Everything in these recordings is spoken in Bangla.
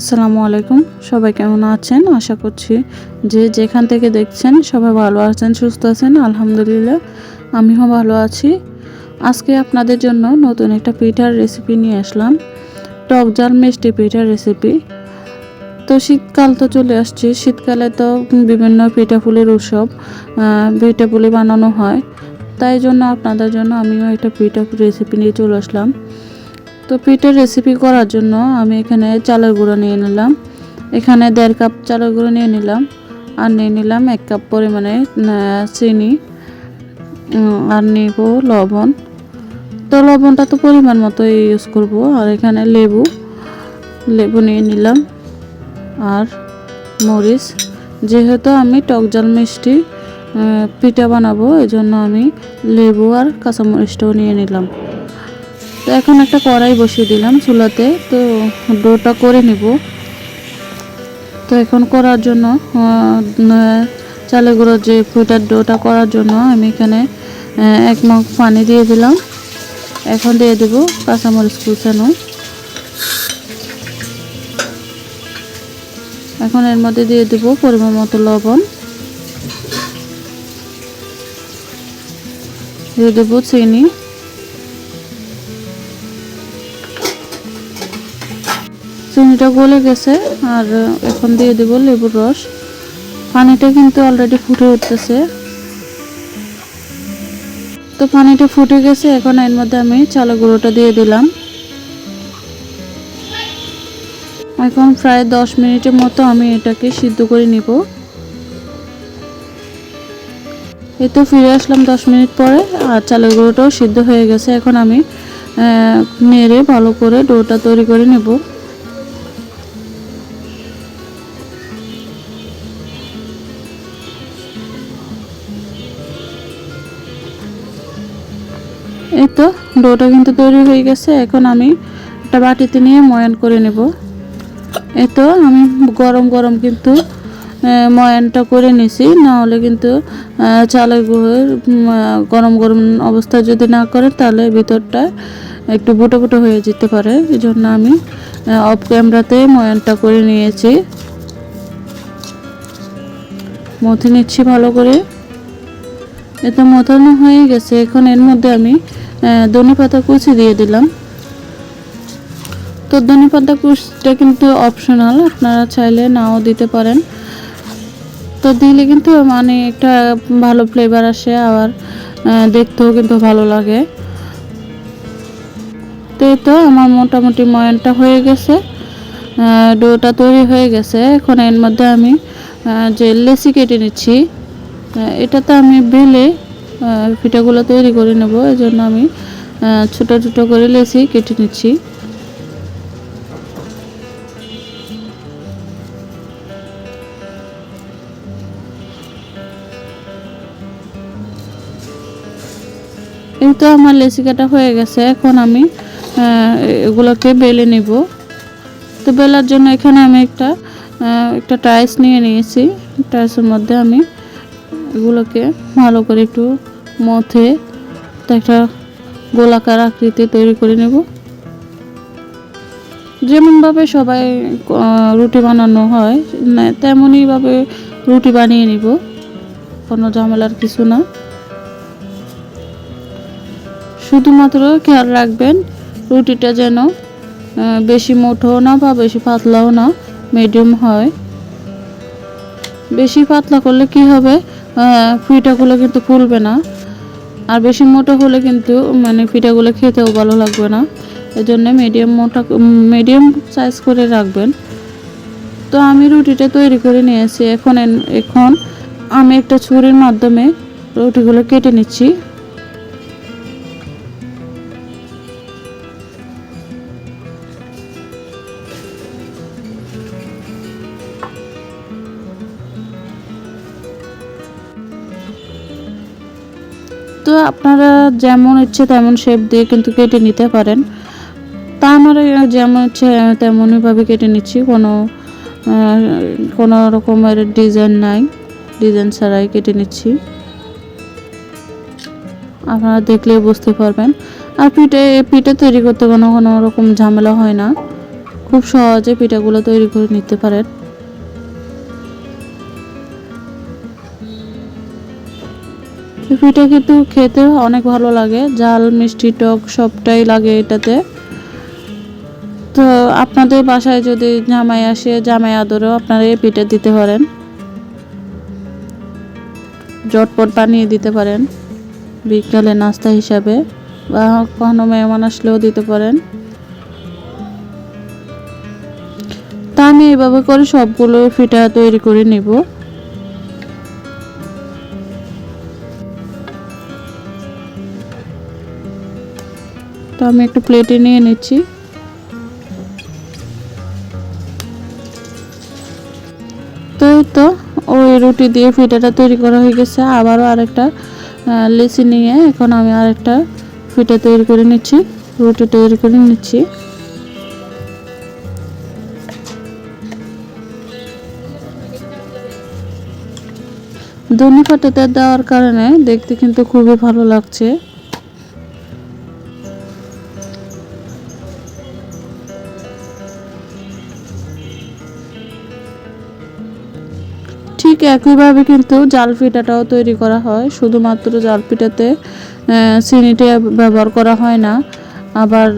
আসসালামু আলাইকুম। সবাই কেমন আছেন? আশা করছি যে যেখান থেকে দেখছেন সবাই ভালো আছেন, সুস্থ আছেন, আলহামদুলিল্লাহ। আমিও ভালো আছি। আজকে আপনাদের জন্য নতুন একটা পিঠার রেসিপি নিয়ে আসলাম। টক জাল মিষ্টি পিঠার রেসিপি তো শীতকাল তো চলে আসছে। শীতকালে তো বিভিন্ন পিঠাপুলির উৎসব পিঠাপুলি বানানো হয়। তাই জন্য আপনাদের জন্য আমিও একটা পিঠা রেসিপি নিয়ে চলে আসলাম। তো পিঠের রেসিপি করার জন্য আমি এখানে চালের গুঁড়ো নিয়ে নিলাম। এখানে দেড় কাপ চালের গুঁড়ো নিয়ে নিলাম আর নিয়ে নিলাম এক কাপ পরিমাণে চিনি আর নিব লবণ। তো লবণটা তো পরিমাণ মতো ইউজ করব। আর এখানে লেবু লেবু নিয়ে নিলাম আর মরিচ। যেহেতু আমি টক জাল মিষ্টি পিঠা বানাবো এই জন্য আমি লেবু আর কাঁচামরিচটাও নিয়ে নিলাম। এখন একটা কড়াই বসিয়ে দিলাম চুলাতে, তো ডোটা করে নিব। তো এখন করার জন্য চালের গুঁড়ো যে ফুটার ডোটা করার জন্য আমি এখানে এক মগ পানি দিয়ে দিলাম। এখন দিয়ে দেবো কাঁচামরিচ কুচানো। এখন এর মধ্যে দিয়ে দেবো পরিমাণ মতো লবণ। দিয়ে দেবো চিনি। চিনিটা গলে গেছে আর এখন দিয়ে দেব লেবুর রস। পানিটা কিন্তু অলরেডি ফুটে উঠতেছে। তো পানিটা ফুটে গেছে, এখন এর মধ্যে আমি চালের গুঁড়োটা দিয়ে দিলাম। এখন প্রায় দশ মিনিটের মতো আমি এটাকে সিদ্ধ করে নিব। এই তো ফিরে আসলাম দশ মিনিট পরে, আর চালের গুঁড়োটাও সিদ্ধ হয়ে গেছে। এখন আমি নেড়ে ভালো করে ডোটা তৈরি করে নেব। এই তো, ডোটা কিন্তু তৈরি হয়ে গেছে। এখন আমি একটা বাটিতে নিয়ে ময়ান করে নেব। এই তো, আমি গরম গরম কিন্তু ময়ানটা করে নিছি। না হলে কিন্তু চালের গুঁড়োর গরম গরম অবস্থা যদি না করে, তাহলে ভিতরটা একটু বুটো বুটো হয়ে যেতে পারে। এই জন্য আমি অফ ক্যামেরাতে ময়ানটা করে নিয়েছি। মথে নিচ্ছি ভালো করে। এটা মথানো হয়ে গেছে। এখন এর মধ্যে আমি ধনে পাতা কুচি দিয়ে দিলাম। তো ধনে পাতা কুচিটা কিন্তু অপশনাল আপনারা চাইলে নাও দিতে পারেন। তো দিলে কিন্তু মানে একটা ভালো ফ্লেভার আসে, আবার দেখতেও কিন্তু ভালো লাগে। তো এই তো আমার মোটামুটি ময়নটা হয়ে গেছে। ডোটা তৈরি হয়ে গেছে। এখন এর মধ্যে আমি যে লেসি কেটে নিচ্ছি। আহ, এটাতে আমি বেলে পিঠাগুলো তৈরি করে নেব এই জন্য আমি ছোট ছোট করে লেসি কেটে নিচ্ছি। এই তো আমার লেসি কাটা হয়ে গেছে এখন আমি এগুলোকে বেলে নিব। তো বেলার জন্য এখানে আমি একটা একটা টাইস নিয়ে নিয়েছি টাইসের মধ্যে আমি এগুলোকে ভালো করে একটু মথে একটা গোলাকার আকৃতি তৈরি করে নেব। যেমনভাবে সবাই রুটি বানানো হয় তেমনইভাবে রুটি বানিয়ে নিব। কোনো ঝামেলার কিছু না। শুধুমাত্র খেয়াল রাখবেন, রুটিটা যেন বেশি মোটাও না বা বেশি পাতলাও না মিডিয়াম হয়। বেশি পাতলা করলে কি হবে? পিঠাগুলো কিন্তু ফুলবে না। আর বেশি মোটা হলে কিন্তু মানে পিঠাগুলো খেতেও ভালো লাগবে না। এই জন্য মিডিয়াম মোটা মিডিয়াম সাইজ করে রাখবেন। তো আমি রুটিটা তৈরি করে নিয়েছি। এখন এখন আমি একটা ছুরির মাধ্যমে রুটিগুলো কেটে নিচ্ছি। তো আপনারা যেমন ইচ্ছে তেমন শেপ দিয়ে কিন্তু কেটে নিতে পারেন। তা আমার যেমন ইচ্ছে তেমনইভাবে কেটে নিচ্ছি। কোনো কোনো রকমের ডিজাইন নাই। ডিজাইন ছাড়াই কেটে নিচ্ছি। আপনারা দেখলেই বুঝতে পারবেন। আর পিঠে পিঠে তৈরি করতে কোনো কোনো রকম ঝামেলা হয় না। খুব সহজে পিঠাগুলো তৈরি করে নিতে পারেন। পিঠা কিন্তু খেতে অনেক ভালো লাগে। জাল, মিষ্টি টক সবটাই লাগে এটাতে। তো আপনাদের বাসায় যদি জামাই আসে, জামাই আদরেও আপনারা এই পিঠা দিতে পারেন। জটপট বানিয়ে দিতে পারেন। বিকালে নাস্তা হিসাবে বা কখনো মেহমান আসলেও দিতে পারেন। তা আমি এভাবে করে সবগুলো পিঠা তৈরি করে নিব। আমি একটা প্লেটে নিয়ে নিচ্ছি। তো তো, ওই রুটি দিয়ে ফিটাটা তৈরি করা হয়ে গেছে। আবারও আরেকটা লেচি নিয়ে এখন আমি আরেকটা পিঠা তৈরি করে নিচ্ছি, রুটি তৈরি করে নিচ্ছি। ধনে পাতাটা দেওয়ার কারণে দেখতে কিন্তু খুবই ভালো লাগছে। একইভাবে কিন্তু জাল পিঠাটাও তৈরি করা হয়। শুধুমাত্র জাল পিঠাতে চিনিটা ব্যবহার করা হয় না। আবার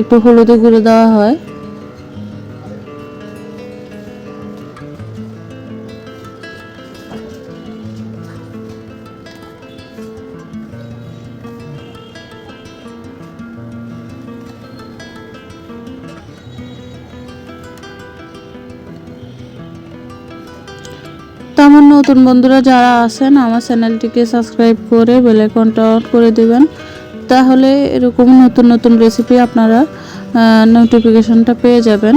একটু হলুদে গুঁড়ো দেওয়া হয়। তো আমার নতুন বন্ধুরা যারা আছেন, আমার চ্যানেলটিকে সাবস্ক্রাইব করে বেল আইকনটা অন করে দেবেন। তাহলে এরকম নতুন নতুন রেসিপি আপনারা নোটিফিকেশনটা পেয়ে যাবেন।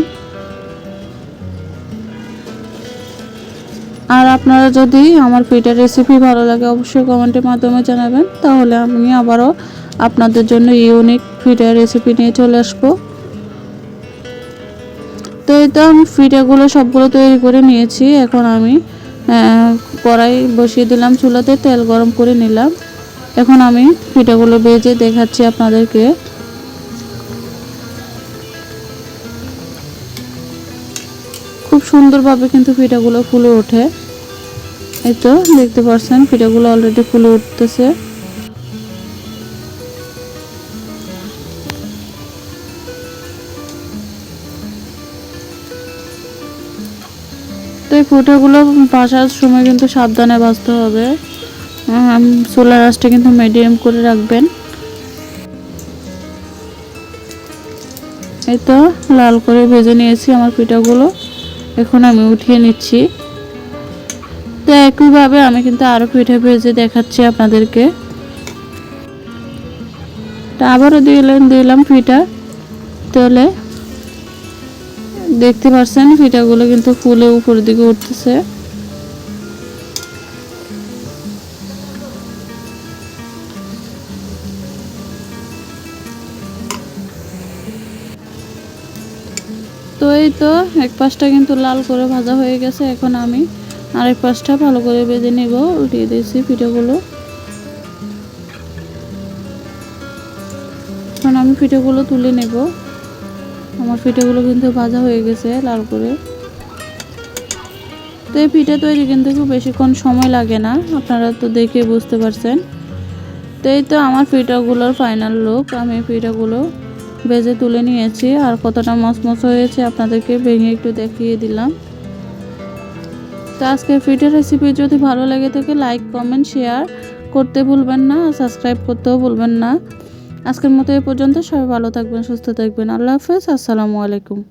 আর আপনারা যদি আমার পিঠার রেসিপি ভালো লাগে, অবশ্যই কমেন্টের মাধ্যমে জানাবেন। তাহলে আমি আবারও আপনাদের জন্য ইউনিক ফিটার রেসিপি নিয়ে চলে আসব। তো এই তো আমি পিঠাগুলো সবগুলো তৈরি করে নিয়েছি। এখন আমি কড়াই বসিয়ে দিলাম চুলাতে, তেল গরম করে নিলাম। এখন আমি পিঠাগুলো ভেজে দেখাচ্ছি আপনাদেরকে। খুব সুন্দরভাবে কিন্তু পিঠাগুলো ফুলে ওঠে। এই তো, দেখতে পাচ্ছেন, পিঠাগুলো অলরেডি ফুলে উঠতেছে। ফুটাগুলো ভাসার সময় কিন্তু সাবধানে ভাজতে হবে। সোলার আঁচটা কিন্তু মিডিয়াম করে রাখবেন। এই তো লাল করে ভেজে নিয়েছি আমার পিঠাগুলো। এখন আমি উঠিয়ে নিচ্ছি। তো একইভাবে আমি কিন্তু আরও পিঠে ভেজে দেখাচ্ছি আপনাদেরকে। তা আবারও দিলাম দিলাম পিঠা। তাহলে দেখতে পাচ্ছেন পিঠাগুলো কিন্তু ফুলে উপরের দিকে উঠতেছে। তো এই তো, এক পাশটা কিন্তু লাল করে ভাজা হয়ে গেছে, এখন আমি আরেক পাশটা ভালো করে বেজে নেব, উঠিয়ে দিয়েছি পিঠাগুলো এখন আমি পিঠাগুলো তুলে নেব। আমার পিঠাগুলো কিন্তু ভাজা হয়ে গেছে লাল করে। তো এই পিঠা তৈরি কিন্তু খুব বেশিক্ষণ সময় লাগে না, আপনারা তো দেখে বুঝতে পারছেন। তো এই তো আমার পিঠাগুলোর ফাইনাল লুক আমি পিঠাগুলো ভেজে তুলে নিয়েছি, আর কতটা মচমচ হয়েছে আপনাদেরকে ভেঙে একটু দেখিয়ে দিলাম। তো আজকের পিঠার রেসিপি যদি ভালো লেগে থাকে লাইক কমেন্ট শেয়ার করতে ভুলবেন না সাবস্ক্রাইব করতেও ভুলবেন না। আজকের মতো এ পর্যন্ত। সবাই ভালো থাকবেন সুস্থ থাকবেন। আল্লাহ হাফেজ। আসসালামু আলাইকুম।